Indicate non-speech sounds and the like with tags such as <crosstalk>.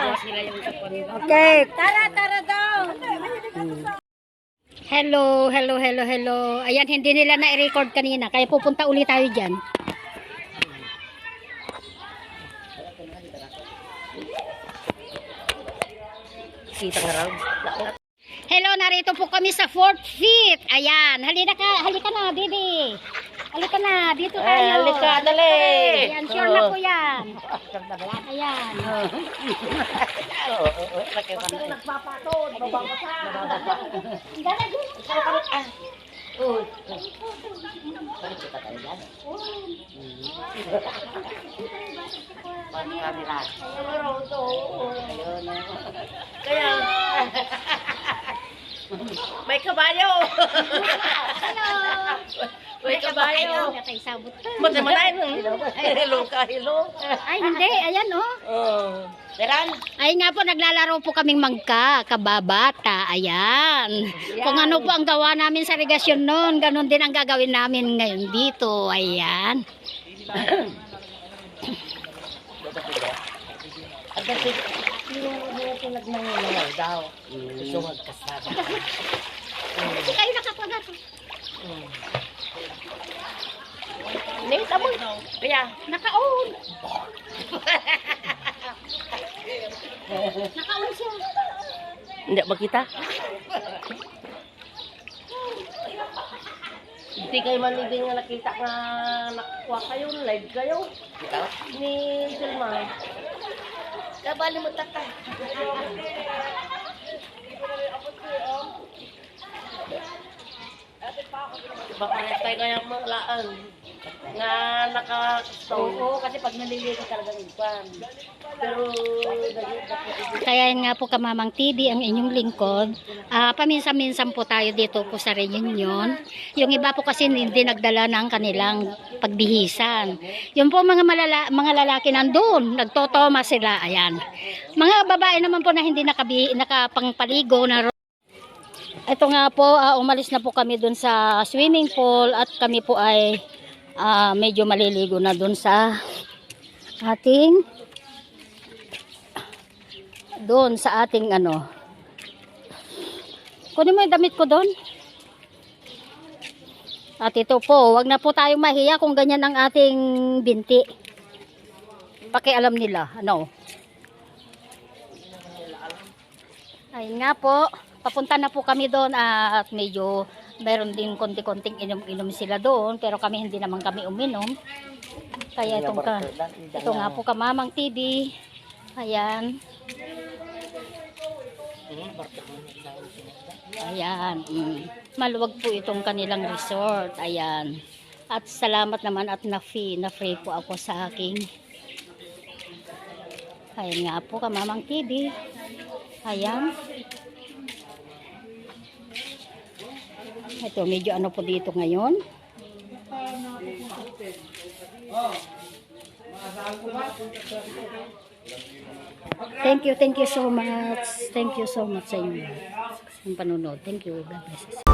Okay. Tara, tara daw. Hello, hello, hello, hello. Ayan, hindi nila na-record kanina. Kaya pupunta ulit tayo dyan. Hello, narito po kami sa 4th Feet. Ayan, halika ka, halika na, Didi. Halika na, dito tayo. Eh, halika, dali. Ayan, sure na po yan. Ayan. Oo, oo, oo. Nagpapatod, dyan. Pagkamila. Ayun. Kaya, may kabayo. <laughs> Hello. May kabayo. Katay sabot. Matay-matay. Hello ka, hello. Ay, hindi. Ayan, oh. Oh. Teran. Ay nga po, naglalaro po kaming magka, kababata. Ayan. Kung ano po ang gawa namin sa regasyon noon, ganun din ang gagawin namin ngayon dito. Ayan. Ang kasi, yung mga pinagnangangal daw. Gusto magkasama. Kasi kayo nakapagat. Ning, tamo. Kaya, Naka-on. Naka-on siya. hindi makita. Hindi kayo man hindi nga nakita nga nakuha kayo, live kayo. Ni Selma. Kabali mo tata. Baka tayo kaya malaan. Nga naka-stone. Oo, kasi pag naliligo talaga ipan. Pero, Kaya yun nga po kamamang TV ang inyong lingkod. Ah, paminsan-minsan po tayo dito po sa reunion. Yung iba po kasi hindi nagdala ng kanilang pagbihisan. Yung po mga malala, mga lalaki nandun, nagtotoma sila, ayan. Mga babae naman po na hindi nakabi, nakapangpaligo na ito nga po, ah, umalis na po kami dun sa swimming pool at kami po ay ah, medyo maliligo na dun sa ating doon sa ating ano. Kunin mo yung damit ko doon. At ito po, wag na po tayong mahiya kung ganyan ang ating binti. Pakialam nila, ano. Ayun nga po, papunta na po kami doon at medyo meron din konti-konting inom-inom sila doon pero kami hindi naman kami uminom. Kaya itong ka, ito nga po kamamang TV. Ayan. Ayan. Mm. Maluwag po itong kanilang resort. Ayan. At salamat naman at na-free, na-free po ako sa aking Ayan nga po, kamamang TV. Ayan. Ito, medyo ano po dito ngayon. Thank you, thank you so much. Thank you so much sa inyo. Ang panunod. Thank you. God bless.